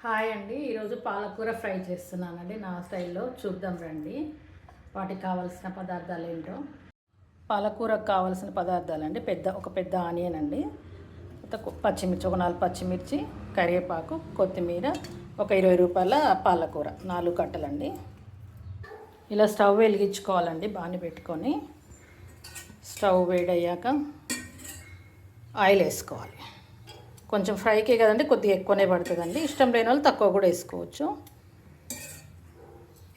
Hi అండి. ఈరోజు పాలకూర ఫ్రై చేస్తున్నానండి. నా స్టైల్లో చూద్దాం రండి. వాటికి కావాల్సిన పదార్థాలు ఏంటో. పాలకూరకు కావాల్సిన పదార్థాలు అండి పెద్ద ఒక పెద్ద ఆనియన్ అండి. పచ్చిమిర్చి ఒక నాలుగు పచ్చిమిర్చి కరివేపాకు కొత్తిమీర ఒక ఇరవై రూపాయల పాలకూర నాలుగు కట్టలండి. ఇలా స్టవ్ వెలిగించుకోవాలండి బాగా పెట్టుకొని. స్టవ్ వేడయ్యాక ఆయిల్ వేసుకోవాలి. కొంచెం ఫ్రైకే కదండి కొద్దిగా ఎక్కువనే పడుతుందండి. ఇష్టం లేని వాళ్ళు తక్కువ కూడా వేసుకోవచ్చు.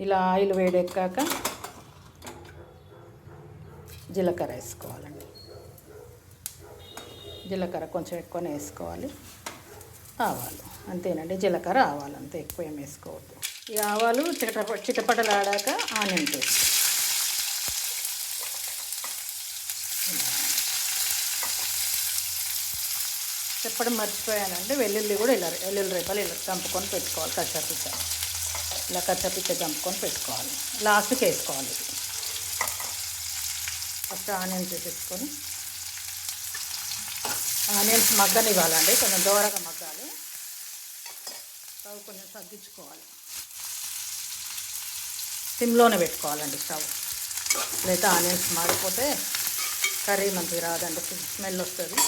ఇలా ఆయిల్ వేడెక్కాక జీలకర్ర వేసుకోవాలండి. జీలకర్ర కొంచెం ఎక్కువనే వేసుకోవాలి. ఆవాలు అంతేనండి. జీలకర్ర ఆవాలు అంతే ఎక్కువ ఏం వేసుకోవద్దు. ఈ ఆవాలు చిటప చిటపటలు ఆడాక ఆనియన్ పేస్ట్. చెప్పడం మర్చిపోయానంటే వెల్లుల్లి కూడా ఇలా వెల్లుల్లి రేపాలు ఇలా చంపుకొని పెట్టుకోవాలి కచ్చపిచ్చ. ఇలా కచ్చపిచ్చ చంపుకొని పెట్టుకోవాలి. లాస్ట్కి వేసుకోవాలి ఇది. ఫస్ట్ ఆనియన్స్ వేసేసుకొని ఆనియన్స్ మగ్గనివ్వాలండి కొంచెం దూరగా మగ్గాలి. స్టవ్ కొంచెం తగ్గించుకోవాలి. సిమ్లోనే పెట్టుకోవాలండి స్టవ్. లేదా ఆనియన్స్ మారిపోతే కర్రీ మంచిగా రాదండి స్మెల్ వస్తుంది.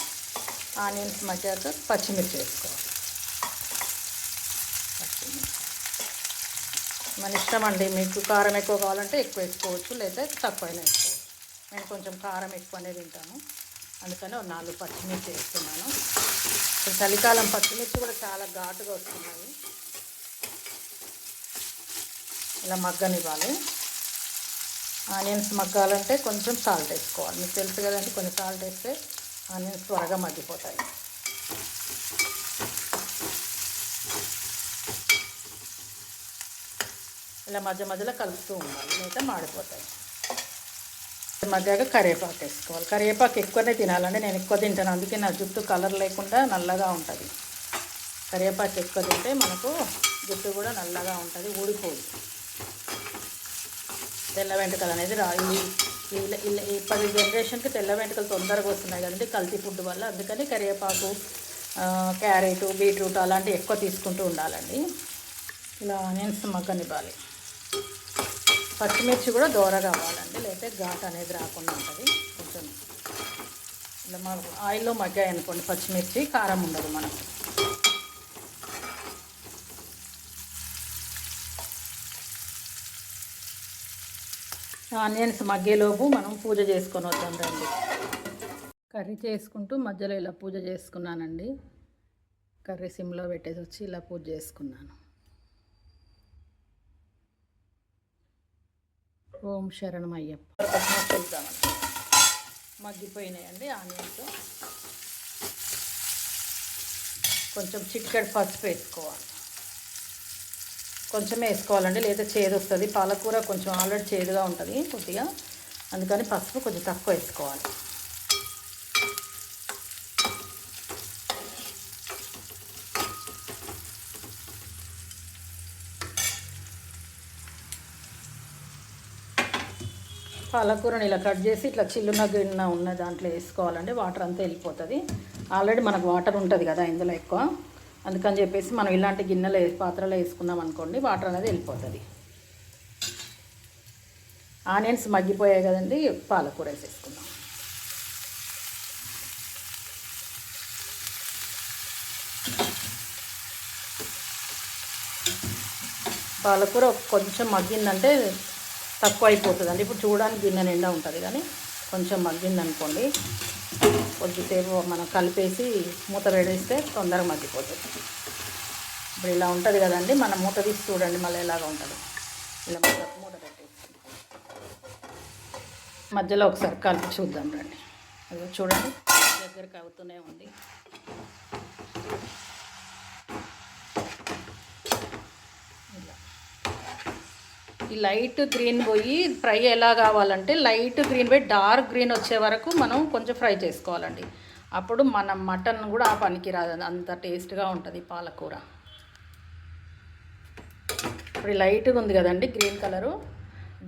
ఆనియన్స్ మగ్గాక పచ్చిమిర్చి వేసుకోవాలి. పచ్చిమిర్చి. మన ఇష్టం అండి. మీకు కారం ఎక్కువ కావాలంటే ఎక్కువ వేసుకోవచ్చు లేదా తక్కువైనా వేసుకోవచ్చు. నేను కొంచెం కారం ఎక్కువనే తింటాను. అందుకని ఒక నాలుగు పచ్చిమిర్చి వేస్తున్నాను. ఇప్పుడు చలికాలం పచ్చిమిర్చి కూడా చాలా ఘాటుగా వస్తున్నాయి. ఇలా మగ్గనివ్వాలి. ఆనియన్స్ మగ్గాలంటే కొంచెం సాల్ట్ వేసుకోవాలి. మీకు తెలుసు కదండి కొంచెం సాల్ట్ వేస్తే ఆనియన్స్ త్వరగా మగ్గిపోతాయి. ఇలా మధ్య మధ్యలో కలుపుతూ ఉండాలి లేదా మాడిపోతాయి. మగ్గాక కరివేపాకు వేసుకోవాలి. కరివేపాకు ఎక్కువనే తినాలండి. నేను ఎక్కువ తింటాను. అందుకే నా జుట్టు కలర్ లేకుండా నల్లగా ఉంటుంది. కరివేపాకు ఎక్కువ తింటే మనకు జుట్టు కూడా నల్లగా ఉంటుంది ఊడిపోదు. తెల్ల వెంట్రుకలు అనేది రాయి. ఈ- ఈ- ఇప్పటి జనరేషన్కి తెల్ల వెంట్రుకలు తొందరగా వస్తున్నాయి కదండి కల్తీ ఫుడ్ వల్ల. అందుకని కరివేపాకు క్యారెట్ బీట్రూట్ అలాంటివి ఎక్కువ తీసుకుంటూ ఉండాలండి. ఇలా ఆనియన్స్ మగ్గనివ్వాలి. పచ్చిమిర్చి కూడా దూరగా అవ్వాలండి లేకపోతే ఘాట్ అనేది రాకుండా ఉంటుంది. కొంచెం ఇలా మా ఆయిల్లో మగ్గాయి అనుకోండి పచ్చిమిర్చి కారం ఉండదు మనకు. ఆనియన్స్ మగ్గేలోపు మనం పూజ చేసుకొని వద్దాం రండి. కర్రీ చేసుకుంటూ మధ్యలో ఇలా పూజ చేసుకున్నానండి. కర్రీ సిమ్లో పెట్టేసి వచ్చి ఇలా పూజ చేసుకున్నాను. ఓం శరణం అయ్యప్ప. చూద్దామండి మగ్గిపోయినాయండి ఆనియన్స్. కొంచెం చిక్కడి పసుపు వేసుకోవాలి. కొంచెమే వేసుకోవాలండి. లేదా చేదు వస్తుంది. పాలకూర కొంచెం ఆల్రెడీ చేదుగా ఉంటుంది కొద్దిగా. అందుకని పసుపు కొంచెం తక్కువ వేసుకోవాలి. పాలకూరని ఇలా కట్ చేసి ఇట్లా చిల్లున గిన్నె ఉన్న దాంట్లో వేసుకోవాలండి. వాటర్ అంతా వెళ్ళిపోతుంది. ఆల్రెడీ మనకు వాటర్ ఉంటుంది కదా ఇందులో ఎక్కువ. అందుకని చెప్పేసి మనం ఇలాంటి గిన్నెలో వేసి పాత్రలో వేసుకున్నాం అనుకోండి వాటర్ అనేది వెళ్ళిపోతుంది. ఆనియన్స్ మగ్గిపోయాయి కదండి పాలకూర వేసేసుకుందాం. పాలకూర కొంచెం మగ్గిందంటే తక్కువ అయిపోతుందండి ఇప్పుడు చూడడానికి గిన్నె నిండా ఉంటుంది కానీ కొంచెం మగ్గిందనుకోండి కొద్దిసేపు మనం కలిపేసి మూత వేడేస్తే తొందరగా మగ్గిపోతుంది. ఇప్పుడు ఇలా ఉంటుంది కదండి మనం మూత తీసి చూడండి మళ్ళీ ఎలాగ ఉంటుంది. ఇలా మూత మూత పెట్టేసి మధ్యలో ఒకసారి కలిపి చూద్దాం రండి. అది చూడండి దగ్గరికి అవుతూనే ఉంది. ఈ లైట్ గ్రీన్ పోయి ఫ్రై ఎలా కావాలంటే లైట్ గ్రీన్ పోయి డార్క్ గ్రీన్ వచ్చే వరకు మనం కొంచెం ఫ్రై చేసుకోవాలండి. అప్పుడు మన మటన్ కూడా ఆ పనికి రాదు అంత టేస్ట్గా ఉంటుంది పాలకూర. ఇప్పుడు లైట్గా ఉంది కదండి గ్రీన్ కలరు.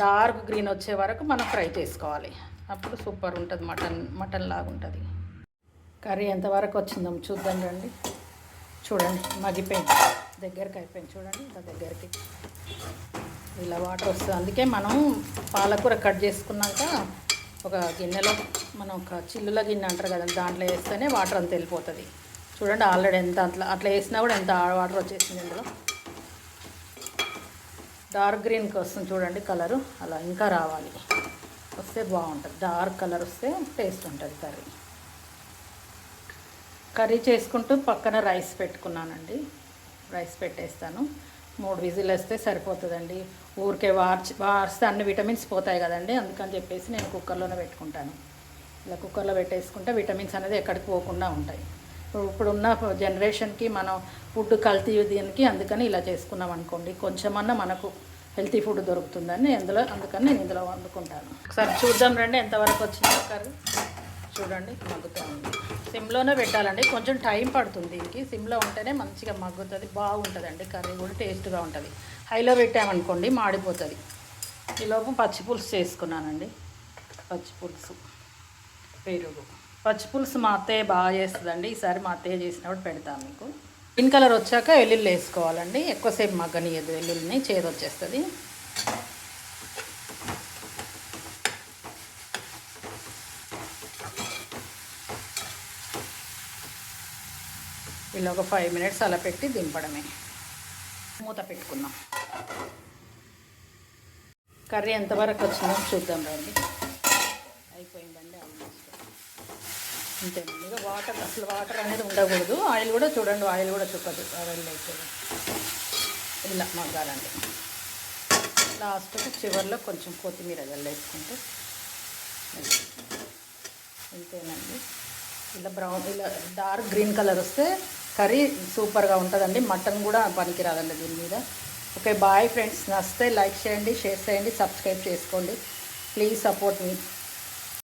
డార్క్ గ్రీన్ వచ్చే వరకు మనం ఫ్రై చేసుకోవాలి. అప్పుడు సూపర్ ఉంటుంది మటన్ మటన్ లాగా ఉంటుంది. కర్రీ ఎంతవరకు వచ్చిందో చూద్దాం రండి. చూడండి మగ్గిపోయింది. దగ్గరికి అయిపోయింది. చూడండి ఇంత దగ్గరికి. ఇలా వాటర్ వస్తుంది. అందుకే మనం పాలకూర కట్ చేసుకున్నాక ఒక గిన్నెలో మనం ఒక చిల్లుల గిన్నె అంటారు కదా దాంట్లో వేస్తేనే వాటర్ అంత వెళ్ళిపోతుంది. చూడండి ఆల్రెడీ ఎంత అట్లా అట్లా వేసినా కూడా ఎంత వాటర్ వచ్చేసింది ఇందులో. డార్క్ గ్రీన్కి వస్తుంది చూడండి కలరు అలా ఇంకా రావాలి. వస్తే బాగుంటుంది. డార్క్ కలర్ వస్తే టేస్ట్ ఉంటుంది కర్రీ. కర్రీ చేసుకుంటూ పక్కన రైస్ పెట్టుకున్నానండి. రైస్ పెట్టేస్తాను. మూడు విజిల్ వేస్తే సరిపోతుందండి. ఊరికే వార్చి వార్స్తే అన్ని విటమిన్స్ పోతాయి కదండి. అందుకని చెప్పేసి నేను కుక్కర్లోనే పెట్టుకుంటాను. ఇలా కుక్కర్లో పెట్టేసుకుంటే విటమిన్స్ అనేది ఎక్కడికి పోకుండా ఉంటాయి. ఇప్పుడున్న జనరేషన్కి మనం ఫుడ్ కల్తీ దీనికి అందుకని ఇలా చేసుకున్నాం అనుకోండి. కొంచెమన్నా మనకు హెల్తీ ఫుడ్ దొరుకుతుందని ఇందులో అందుకని నేను ఇందులో వండుకుంటాను. ఒకసారి చూద్దాం రండి ఎంతవరకు వచ్చింది కర్రీ చూడండి మగ్గుతుంది. సిమ్లోనే పెట్టాలండి. కొంచెం టైం పడుతుంది దీనికి. సిమ్లో ఉంటేనే మంచిగా మగ్గుతుంది బాగుంటుందండి కర్రీ కూడా టేస్ట్గా ఉంటుంది. హైలో పెట్టామనుకోండి మాడిపోతుంది. ఈలోపు పచ్చిపులుసు చేసుకున్నానండి. పచ్చిపులుసు పెరుగు. పచ్చిపులుసు మా అత్తయ్య బాగా చేస్తుందండి. ఈసారి మా అత్తయ్య చేసినప్పుడు పెడతాను మీకు. గ్రీన్ కలర్ వచ్చాక వెల్లుల్లి వేసుకోవాలండి. ఎక్కువసేపు మగ్గనియదు వెల్లుల్లిని చేదొచ్చేస్తుంది. ఇలా ఒక ఫైవ్ మినిట్స్ అలా పెట్టి దింపడమే. మూత పెట్టుకుందాం. కర్రీ ఎంతవరకు వచ్చిందో చూద్దాం రండి. అయిపోయిందండి ఆల్మోస్ట్. అంతేనండి ఇక వాటర్ అసలు వాటర్ అనేది ఉండకూడదు. ఆయిల్ కూడా చూడండి ఆయిల్ కూడా చుక్కదు. ఆయిల్ అవుతుంది ఇలా మగ్గాలండి. లాస్ట్కి చివరిలో కొంచెం కొత్తిమీర జల్లేసుకుంటే అంతేనండి ఇలా బ్రౌన్ ఇలా డార్క్ గ్రీన్ కలర్ వస్తే కర్రీ సూపర్గా ఉంటుందండి. మటన్ కూడా పనికిరాదండి దీని మీద. Okay bye friends. నచ్చితే లైక్ చేయండి షేర్ చేయండి సబ్స్క్రైబ్ చేసుకోండి. Please support me.